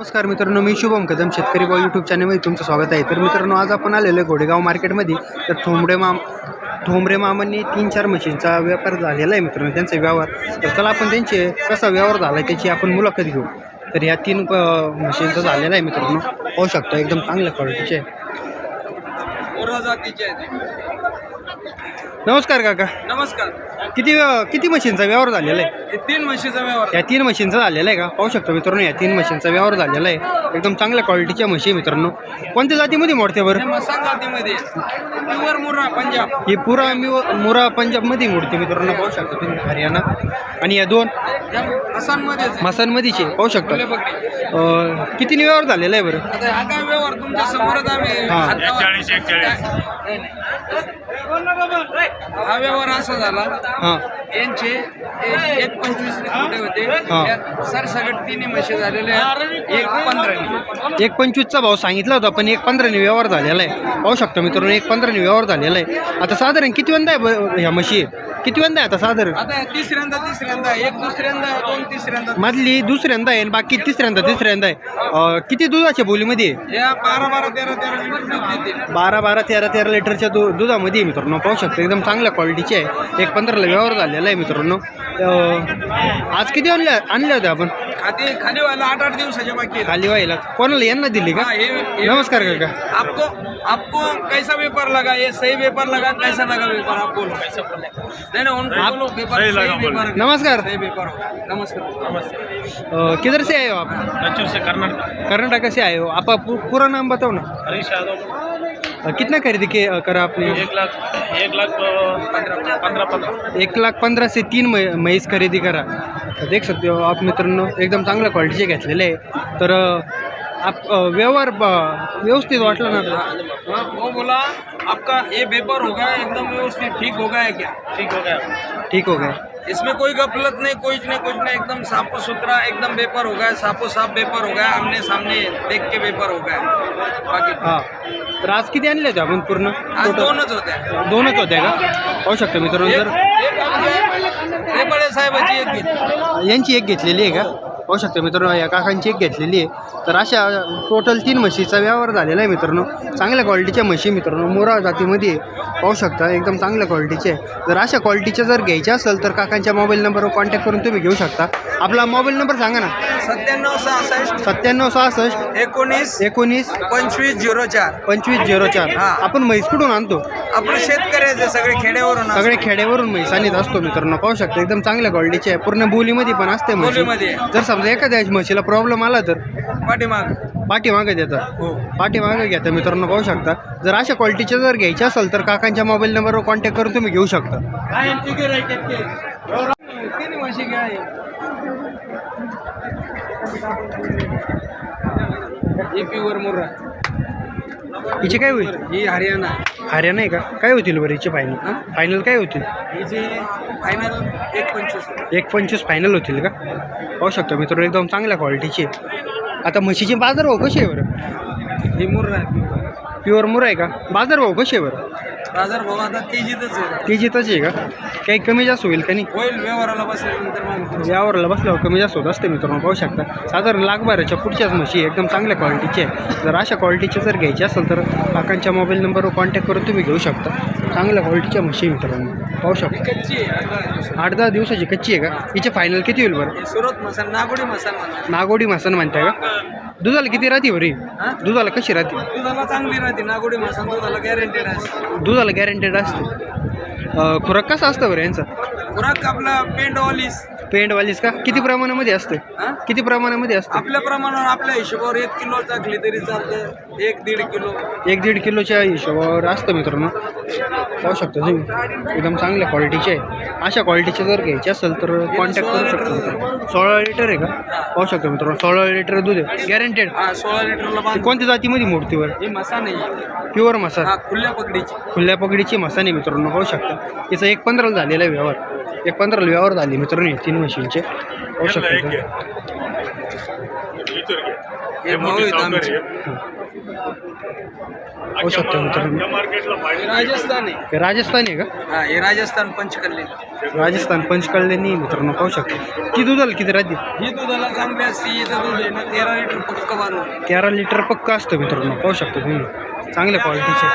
नमस्कार मित्रांनो मी शुभम कदम शेतकरी बॉय यूट्यूब चॅनलमध्ये तुमचं स्वागत आहे. तर मित्रांनो आज आपण आलेलो आहे घोडेगाव मार्केटमध्ये तर थोंबडे माम ठोंबरे मामांनी तीन चार मशीनचा व्यापार झालेला आहे मित्रांनो त्यांचा व्यवहार. तर चला आपण त्यांचे कसा व्यवहार झाला आहे त्याची आपण मुलाखत घेऊ. तर ह्या तीन मशीनचा झालेला आहे मित्रांनो. पाहू शकता एकदम चांगल्या क्वालिटीचे आहे. नमस्कार काका. नमस्कार. किती अ, किती मशीनचा व्यवहार झालेला आहे? हे तीन म्हशीचा व्यवहार या तीन मशीनचा झालेला आहे का? पाहू शकतो मित्रांनो या तीन मशीनचा व्यवहार झालेला आहे. एकदम चांगल्या क्वालिटीच्या म्हशी आहे मित्रांनो. कोणत्या जातीमध्ये मोडते बरं? हे मसाल जातीमध्ये प्युअर मुर्रा पंजाब. ही पुरा मी मुरा पंजाबमध्ये मोडते मित्रांनो पाहू शकता तुम्ही हरियाणा. आणि या दोन? या मसांमध्येचे पाहू शकता. फुले बकरी. अं, किती व्यवहार झालेला आहे बरं? आता हा काय व्यवहार? तुमच्या समोरच आम्ही. हातावर- नाही, नाही. हा व्यवहार असा झाला. हां. यांचे एक एक पंचवीस कुठे होते? हा. त्यात तिन्ही म्हशी झालेले आहेत. एक पंधरानी. एक पंचवीसचा भाव सांगितला होता पण एक पंधराने व्यवहार झालेला आहे. पाहू शकतो मित्रांनो एक पंधराने व्यवहार झालेला आहे. आता साधारण किती वंदा आहे ब- ह्या म्हशी? किती वंदा आहे आता साधारण? आता तिसऱ्यांदा तिसऱ्यांदा एक दुसऱ्यांदा दोन तिसऱ्यांदा. मधली दुसऱ्यांदा आहे आणि बाकी तिसऱ्यांदा तिसऱ्यांदा आहे. अं, किती दुधाच्या बोलीमध्ये आहे? या बारा बारा तेरा तेरा लिटर दूध देते. बारा बारा तेरा तेरा लिटरच्या दु दुधामध्ये आहे मित्रांनो. पाहू शकतो एकदम चांगल्या क्वालिटीचे आहे. एक पंधराला व्यवहार झालेला आहे मित्रांनो. अं, आज किती आणल्या आणल्या होत्या आपण? खाते खाली व्हायला आठ आठ दिवसाच्या बाकी. खाली व्हायला. कोणाला यांना दिली का? हाँ, नमस्कार काका. आपको आपको कैसा पेपर लगा? ये सही पेपर लगा कैसा लगा पेपर आप बोलो. नहीं नहीं उनको आप- बोलो पेपर सही पेपर नमस्कार. सही पेपर होगा. नमस्कार. नमस्कार. अं, किधर से आए हो आप? बच्चों से कर्नाटक. कर्नाटक से आए हो. आप पू- पूरा नाम बताओ ना. हरीश यादव. कितना खरीदी के करा आपने? एक लाख एक लाख पंद्रह पंद्रह पंद्रह। एक लाख पंधरा से तीन मै- म्हैस खरेदी करा। देख सकते हो आप मित्रांनो एकदम चांगल्या क्वालिटीचे घेतलेले आहे. तर आप व्यवहार ब- व्यवस्थित वाटला ना हाँ, वो बोला आपका ये पेपर हो गया एकदम व्यवस्थित ठीक हो गया है क्या? ठीक हो गया। ठीक हो गया। इसमें कोई गफलत नहीं कुछ नहीं कुछ नहीं एकदम साफ सुथरा एकदम पेपर हो गया साफो साफ पेपर हो गया आमने सामने देख के पेपर हो गया। बाकी हां तर आज किती आणले होते आपण पूर्ण? आज? दोनच होत्या दोनच होते का? पाहू शकतो मित्रांनो हे बडे साहेबाची एक घेतली. यांची एक घेतलेली आहे का? पाहू शकतो मित्रांनो या काकांची एक घेतलेली आहे. तर अशा टोटल तीन म्हशीचा व्यवहार झालेला आहे मित्रांनो. चांगल्या क्वालिटीच्या म्हशी मित्रांनो मोरा जातीमध्ये. पाहू शकता एकदम चांगल्या क्वालिटीचे. जर अशा क्वालिटीच्या जर घ्यायच्या असेल तर काकांच्या मोबाईल नंबरवर कॉन्टॅक्ट करून तुम्ही घेऊ शकता. आपला मोबाईल नंबर सांगा ना. सत्त्याण्णव सहासष्ट सत्त्याण्णव सहासष्ट एकोणीस एकोणीस पंचवीस झिरो चार. पंचवीस झिरो चार. आपण म्हैस कुठून आणतो? आपले शेतकऱ्याचे सगळे खेड्यावरून सगळे खेड्यावरून म्हैस आणत असतो मित्रांनो. पाहू शकता एकदम चांगल्या क्वालिटीचे आहे. पूर्ण बोलीमध्ये पण असते म्हशी. जर समजा एखाद्या म्हशीला प्रॉब्लेम आला तर? पाठीमाग. पाठीमागे देतात हो. पाठीमागे घेता मित्रांनो पाहू शकता. जर अशा क्वालिटीच्या जर घ्यायच्या असेल तर काकांच्या मोबाईल नंबरवर कॉन्टॅक्ट करून तुम्ही घेऊ शकता. किती म्हशी घ्या? ही? प्युअर मुर्रा. हिची काय होईल? ही हरियाणा. हरियाणा आहे का? काय होतील बरं हिची फायनल फायनल काय होतील? फायनल एक पंचवीस. एक पंचवीस फायनल होतील का? पाहू शकता मित्रांनो एकदम चांगल्या क्वालिटीची आता म्हशीची बाजारभाव कशी आहे बरं? ही मुर्रा. प्युअर मुर आहे का? बाजारभाव कशी आहे बरं? आता तेजीतच आहे. का? काही कमी जास्त होईल का नाही? होईल व्यवहाराला बसल्यानंतर मग. यावरला बसल्यावर कमी जास्त होत असते मित्रांनो पाहू शकता. साधारण लाखभराच्या पुढच्याच म्हशी एकदम चांगल्या क्वालिटीचे आहे जर अशा क्वालिटीचे जर घ्यायचे असेल तर काकांच्या मोबाईल नंबरवर कॉन्टॅक्ट करून तुम्ही घेऊ शकता. चांगल्या क्वालिटीच्या म्हशी मित्रांनो पाहू शकता. आठ दहा दिवसाची. कच्ची आहे का? हिचे फायनल किती होईल बरं? सुरत मसाला नागोडी मसाला म्हणतात. नागोडी मासन म्हणताय का? दुधाला किती राहते बरी? दुधाला कशी राहते? दुधाला चांगली राहते नागोडी मसाला दुधाला गॅरंटेड आहे. दुधाला गॅरंटेड असते. अं, खुराक कसा असतं बरं यांचा? खुराक आपला पेंट ऑलिस पेंटवालीस का? किती प्रमाणामध्ये असते हा? किती प्रमाणामध्ये असते आपल्या प्रमाणावर आपल्या हिशोबावर एक किलो टाकली तरी चालतं एक दीड किलो. एक दीड किलोच्या हिशोबावर असतं मित्रांनो. पाहू शकता तुम्ही. एकदम चांगल्या क्वालिटीचे आहे. अशा क्वालिटीचे जर घ्यायचे असेल तर कॉन्टॅक्ट करू शकतो मित्रांनो. सोळा लिटर आहे का? पाहू शकतो मित्रांनो. सोळा लिटर दूध आहे. गॅरंटेड हा सोळा लिटरला बांध. कोणत्या जातीमध्ये मूर्तीवर ही मसा नाही. प्युअर मसाला हा खुल्या पकडीची. खुल्या पकडीची मसाने मित्रांनो. पाहू शकता. तिचा एक पंधराला झालेला आहे व्यवहार. एक पंधराला व्यवहार झाले मित्रांनो तीन मशीनचे पाहू शकता राजस्थान आहे. राजस्थान आहे का? हा हे राजस्थान पंचकल्ले. राजस्थान पंचकल्याणी मित्रांनो पाहू शकतो. किती दूध आलं किती राहते ही दुधाला चांगली असते दूध आहे. तेरा लिटर पक्क तेरा लिटर पक्का असतं मित्रांनो पाहू शकतो तुम्ही. चांगल्या क्वालिटीचे